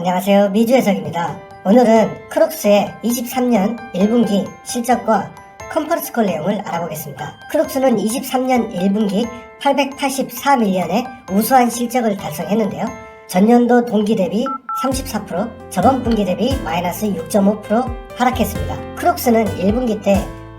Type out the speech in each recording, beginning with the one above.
안녕하세요. 미주 해석입니다. 오늘은 크록스의 23년 1분기 실적과 컨퍼런스 콜 내용을 알아보겠습니다. 크록스는 23년 1분기 884밀리언의 우수한 실적을 달성했는데요. 전년도 동기 대비 34%, 저번 분기 대비 마이너스 6.5% 하락했습니다. 크록스는 1분기 때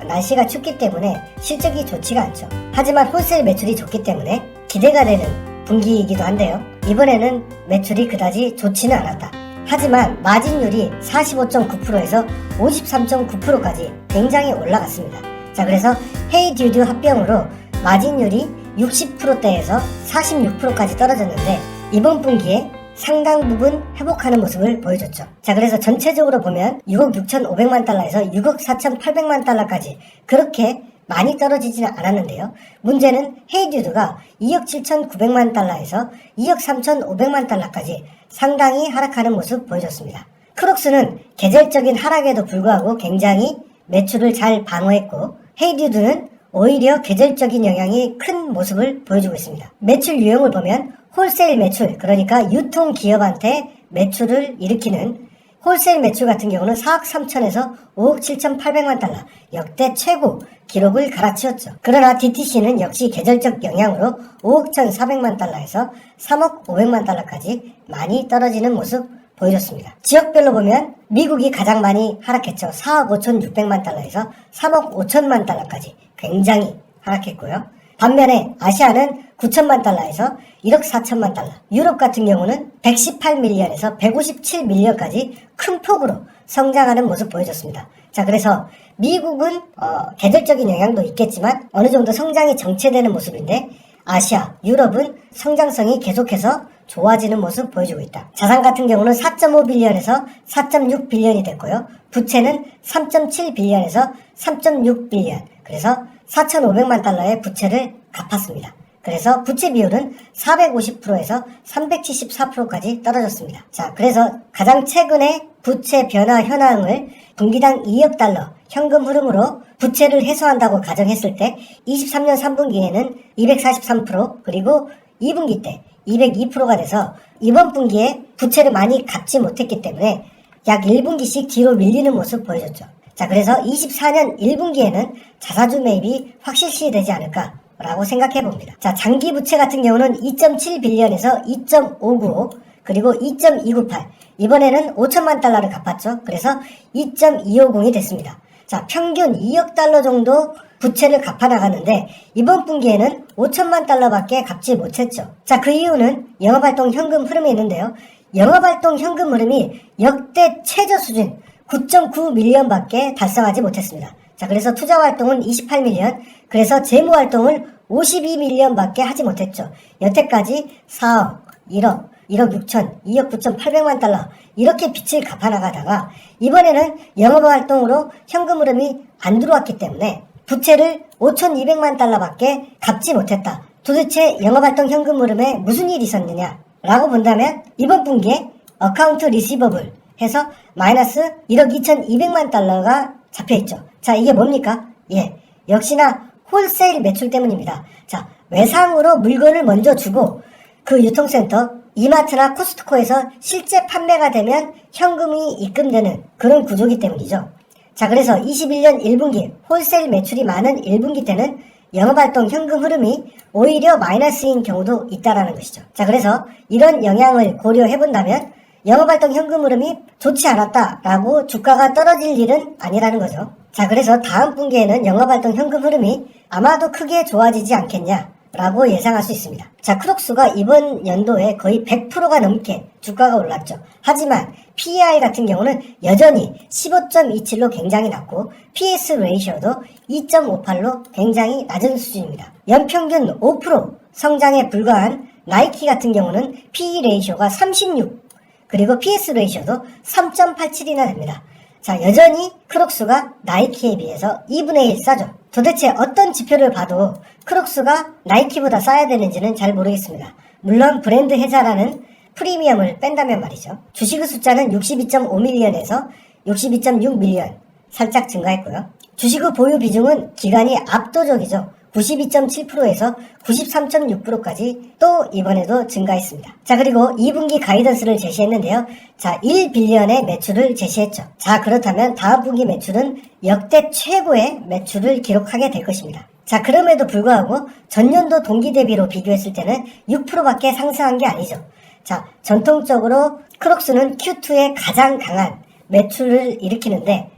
날씨가 춥기 때문에 실적이 좋지가 않죠. 하지만 홀세일 매출이 좋기 때문에 기대가 되는 분기이기도 한데요. 이번에는 매출이 그다지 좋지는 않았다. 하지만 마진율이 45.9%에서 53.9%까지 굉장히 올라갔습니다. 자, 그래서 헤이듀드 합병으로 마진율이 60%대에서 46%까지 떨어졌는데 이번 분기에 상당 부분 회복하는 모습을 보여줬죠. 자, 그래서 전체적으로 보면 6억 6,500만 달러에서 6억 4,800만 달러까지 그렇게 많이 떨어지지는 않았는데요. 문제는 헤이듀드가 2억 7,900만 달러에서 2억 3,500만 달러까지 상당히 하락하는 모습 보여줬습니다. 크록스는 계절적인 하락에도 불구하고 굉장히 매출을 잘 방어했고 헤이듀드는 오히려 계절적인 영향이 큰 모습을 보여주고 있습니다. 매출 유형을 보면 홀세일 매출, 그러니까 유통 기업한테 매출을 일으키는 홀세일 매출 같은 경우는 4억 3천에서 5억 7천 8백만 달러 역대 최고 기록을 갈아치웠죠. 그러나 DTC는 역시 계절적 영향으로 5억 1,400만 달러에서 3억 500만 달러까지 많이 떨어지는 모습 보여줬습니다. 지역별로 보면 미국이 가장 많이 하락했죠. 4억 5천 6백만 달러에서 3억 5천만 달러까지 굉장히 하락했고요. 반면에 아시아는 9천만 달러에서 1억 4천만 달러. 유럽 같은 경우는 118밀리언에서 157밀리언까지 큰 폭으로 성장하는 모습 보여줬습니다. 자, 그래서 미국은 어, 계절적인 영향도 있겠지만 어느 정도 성장이 정체되는 모습인데 아시아, 유럽은 성장성이 계속해서 좋아지는 모습 보여주고 있다. 자산 같은 경우는 4.5 빌리언에서 4.6 빌리언이 됐고요. 부채는 3.7 빌리언에서 3.6 빌리언. 그래서 4,500만 달러의 부채를 갚았습니다. 그래서 부채 비율은 450%에서 374%까지 떨어졌습니다. 자, 그래서 가장 최근에 부채 변화 현황을 분기당 2억 달러 현금 흐름으로 부채를 해소한다고 가정했을 때 23년 3분기에는 243% 그리고 2분기 때 202%가 돼서 이번 분기에 부채를 많이 갚지 못했기 때문에 약 1분기씩 뒤로 밀리는 모습 보여줬죠. 자, 그래서 24년 1분기에는 자사주 매입이 확실시 되지 않을까 라고 생각해 봅니다. 자, 장기 부채 같은 경우는 2.7빌리언에서 2.595 그리고 2.298 이번에는 5천만 달러를 갚았죠. 그래서 2.250이 됐습니다. 자, 평균 2억 달러 정도 부채를 갚아 나갔는데 이번 분기에는 5천만 달러밖에 갚지 못했죠. 자, 그 이유는 영업활동 현금 흐름이 있는데요. 영업활동 현금 흐름이 역대 최저 수준 9.9밀리언밖에 달성하지 못했습니다. 자, 그래서 투자 활동은 28밀리언, 그래서 재무 활동을 52밀리언밖에 하지 못했죠. 여태까지 4억, 1억, 1억 6천, 2억 9천 8백만 달러 이렇게 빚을 갚아 나가다가 이번에는 영업 활동으로 현금 흐름이 안 들어왔기 때문에 부채를 5,200만 달러밖에 갚지 못했다. 도대체 영업활동 현금 흐름에 무슨 일이 있었느냐? 라고 본다면 이번 분기에 어카운트 리시버블 해서 마이너스 1억 2,200만 달러가 잡혀있죠. 자, 이게 뭡니까? 예, 역시나 홀세일 매출 때문입니다. 자, 외상으로 물건을 먼저 주고 그 유통센터 이마트나 코스트코에서 실제 판매가 되면 현금이 입금되는 그런 구조기 때문이죠. 자, 그래서 21년 1분기 홀세일 매출이 많은 1분기 때는 영업활동 현금 흐름이 오히려 마이너스인 경우도 있다라는 것이죠. 자, 그래서 이런 영향을 고려해 본다면 영업활동 현금 흐름이 좋지 않았다라고 주가가 떨어질 일은 아니라는 거죠. 자, 그래서 다음 분기에는 영업활동 현금 흐름이 아마도 크게 좋아지지 않겠냐. 라고 예상할 수 있습니다. 자, 크록스가 이번 연도에 거의 100%가 넘게 주가가 올랐죠. 하지만 PER 같은 경우는 여전히 15.27로 굉장히 낮고 PS 레이셔도 2.58로 굉장히 낮은 수준입니다. 연평균 5% 성장에 불과한 나이키 같은 경우는 PE 레이셔가 36 그리고 PS 레이셔도 3.87이나 됩니다. 자, 여전히 크록스가 나이키에 비해서 2분의 1 싸죠. 도대체 어떤 지표를 봐도 크록스가 나이키보다 싸야 되는지는 잘 모르겠습니다. 물론 브랜드 회사라는 프리미엄을 뺀다면 말이죠. 주식의 숫자는 62.5밀리언에서 62.6밀리언 살짝 증가했고요. 주식의 보유 비중은 기간이 압도적이죠. 92.7%에서 93.6%까지 또 이번에도 증가했습니다. 자, 그리고 2분기 가이던스를 제시했는데요. 자, 1빌리언의 매출을 제시했죠. 자, 그렇다면 다음 분기 매출은 역대 최고의 매출을 기록하게 될 것입니다. 자, 그럼에도 불구하고 전년도 동기 대비로 비교했을 때는 6%밖에 상승한 게 아니죠. 자, 전통적으로 크록스는 Q2에 가장 강한 매출을 일으키는데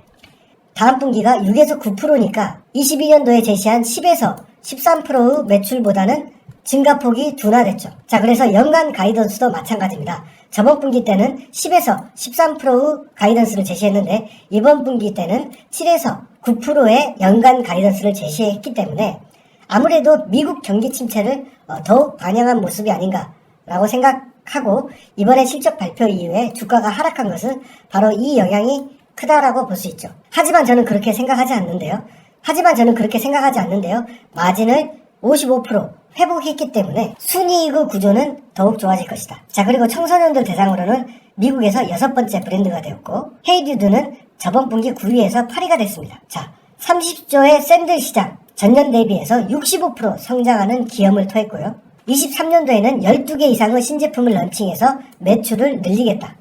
다음 분기가 6에서 9%니까 22년도에 제시한 10에서 13%의 매출보다는 증가폭이 둔화됐죠. 자, 그래서 연간 가이던스도 마찬가지입니다. 저번 분기 때는 10에서 13%의 가이던스를 제시했는데 이번 분기 때는 7에서 9%의 연간 가이던스를 제시했기 때문에 아무래도 미국 경기 침체를 어, 더욱 반영한 모습이 아닌가라고 생각하고 이번에 실적 발표 이후에 주가가 하락한 것은 바로 이 영향이 크다라고 볼 수 있죠. 하지만 저는 그렇게 생각하지 않는데요. 하지만 저는 그렇게 생각하지 않는데요. 마진을 55% 회복했기 때문에 순이익의 구조는 더욱 좋아질 것이다. 자, 그리고 청소년들 대상으로는 미국에서 여섯 번째 브랜드가 되었고, 헤이듀드는 저번 분기 9위에서 8위가 됐습니다. 자, 30조의 샌들 시장 전년 대비해서 65% 성장하는 기염을 토했고요. 23년도에는 12개 이상의 신제품을 런칭해서 매출을 늘리겠다.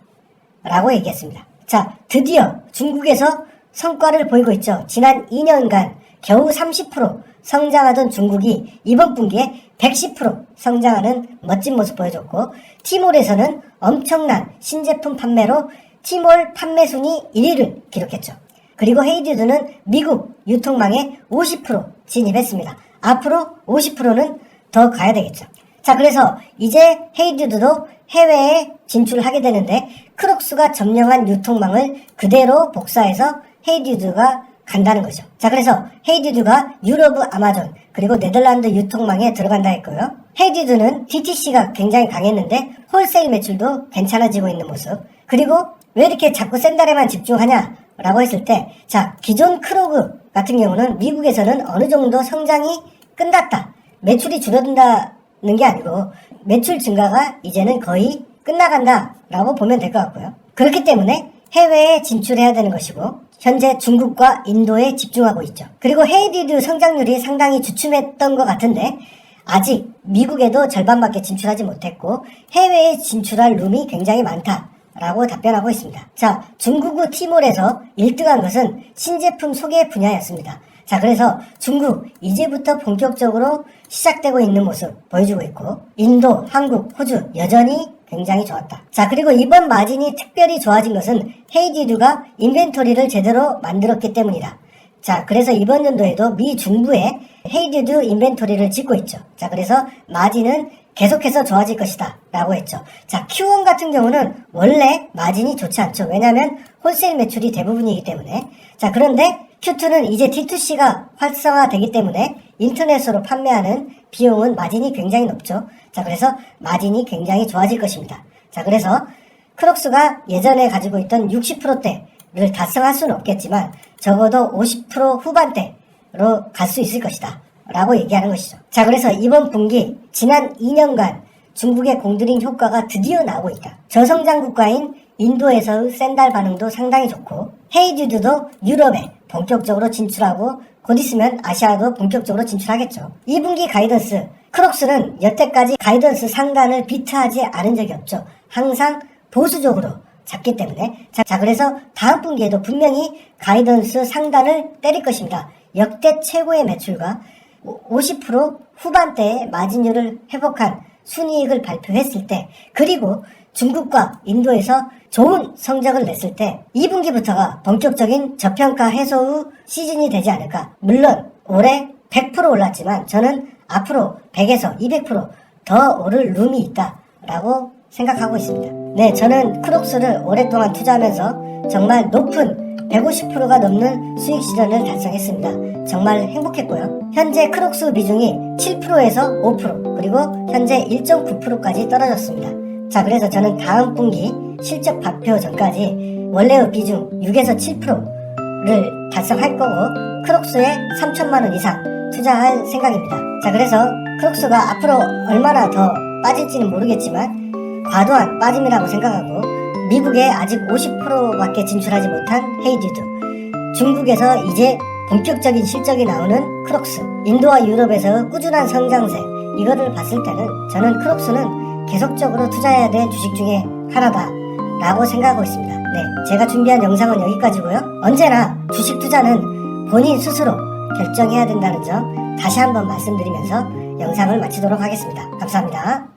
라고 얘기했습니다. 자, 드디어 중국에서 성과를 보이고 있죠. 지난 2년간 겨우 30% 성장하던 중국이 이번 분기에 110% 성장하는 멋진 모습 보여줬고, 티몰에서는 엄청난 신제품 판매로 티몰 판매 순위 1위를 기록했죠. 그리고 헤이듀드는 미국 유통망에 50% 진입했습니다. 앞으로 50%는 더 가야 되겠죠. 자, 그래서 이제 헤이듀드도 해외에 진출하게 되는데 크록스가 점령한 유통망을 그대로 복사해서 헤이듀드가 간다는 거죠. 자, 그래서 헤이듀드가 유럽 아마존 그리고 네덜란드 유통망에 들어간다 했고요. 헤이듀드는 DTC가 굉장히 강했는데 홀세일 매출도 괜찮아지고 있는 모습. 그리고 왜 이렇게 자꾸 샌달에만 집중하냐? 라고 했을 때, 자, 기존 크로그 같은 경우는 미국에서는 어느 정도 성장이 끝났다. 매출이 줄어든다는 게 아니고, 매출 증가가 이제는 거의 끝나간다. 라고 보면 될 것 같고요. 그렇기 때문에 해외에 진출해야 되는 것이고, 현재 중국과 인도에 집중하고 있죠. 그리고 헤이디드 성장률이 상당히 주춤했던 것 같은데, 아직 미국에도 절반밖에 진출하지 못했고, 해외에 진출할 룸이 굉장히 많다. 라고 답변하고 있습니다. 자, 중국의 티몰에서 1등한 것은 신제품 소개 분야였습니다. 자, 그래서 중국 이제부터 본격적으로 시작되고 있는 모습 보여주고 있고, 인도, 한국, 호주 여전히 굉장히 좋았다. 자, 그리고 이번 마진이 특별히 좋아진 것은 헤이디드가 인벤토리를 제대로 만들었기 때문이다. 자, 그래서 이번 연도에도 미 중부에 헤이디드 인벤토리를 짓고 있죠. 자, 그래서 마진은 계속해서 좋아질 것이다. 라고 했죠. 자, Q1 같은 경우는 원래 마진이 좋지 않죠. 왜냐하면 홀세일 매출이 대부분이기 때문에. 자, 그런데 Q2는 이제 D2C가 활성화되기 때문에 인터넷으로 판매하는 비용은 마진이 굉장히 높죠. 자, 그래서 마진이 굉장히 좋아질 것입니다. 자, 그래서 크록스가 예전에 가지고 있던 60%대를 달성할 수는 없겠지만 적어도 50% 후반대로 갈 수 있을 것이다. 라고 얘기하는 것이죠. 자, 그래서 이번 분기 지난 2년간 중국의 공드링 효과가 드디어 나오고 있다. 저성장 국가인 인도에서의 샌달 반응도 상당히 좋고 헤이듀드도 유럽에 본격적으로 진출하고 곧 있으면 아시아도 본격적으로 진출하겠죠. 2분기 가이던스 크록스는 여태까지 가이던스 상단을 비트하지 않은 적이 없죠. 항상 보수적으로 잡기 때문에 자, 자 그래서 다음 분기에도 분명히 가이던스 상단을 때릴 것입니다. 역대 최고의 매출과 50% 후반대의 마진율을 회복한 순이익을 발표했을 때 그리고 중국과 인도에서 좋은 성적을 냈을 때 2분기부터가 본격적인 저평가 해소의 시즌이 되지 않을까. 물론 올해 100% 올랐지만 저는 앞으로 100에서 200%더 오를 룸이 있다라고 생각하고 있습니다. 네, 저는 크록스를 오랫동안 투자하면서 정말 높은 150%가 넘는 수익 실현을 달성했습니다. 정말 행복했고요. 현재 크록스 비중이 7%에서 5% 그리고 현재 1.9%까지 떨어졌습니다. 자, 그래서 저는 다음 분기 실적 발표 전까지 원래의 비중 6에서 7%를 달성할 거고 크록스에 3천만 원 이상 투자할 생각입니다. 자, 그래서 크록스가 앞으로 얼마나 더 빠질지는 모르겠지만 과도한 빠짐이라고 생각하고 미국에 아직 50%밖에 진출하지 못한 헤이듀드 중국에서 이제 본격적인 실적이 나오는 크록스, 인도와 유럽에서 꾸준한 성장세, 이거를 봤을 때는 저는 크록스는 계속적으로 투자해야 될 주식 중에 하나다. 라고 생각하고 있습니다. 네, 제가 준비한 영상은 여기까지고요. 언제나 주식 투자는 본인 스스로 결정해야 된다는 점 다시 한번 말씀드리면서 영상을 마치도록 하겠습니다. 감사합니다.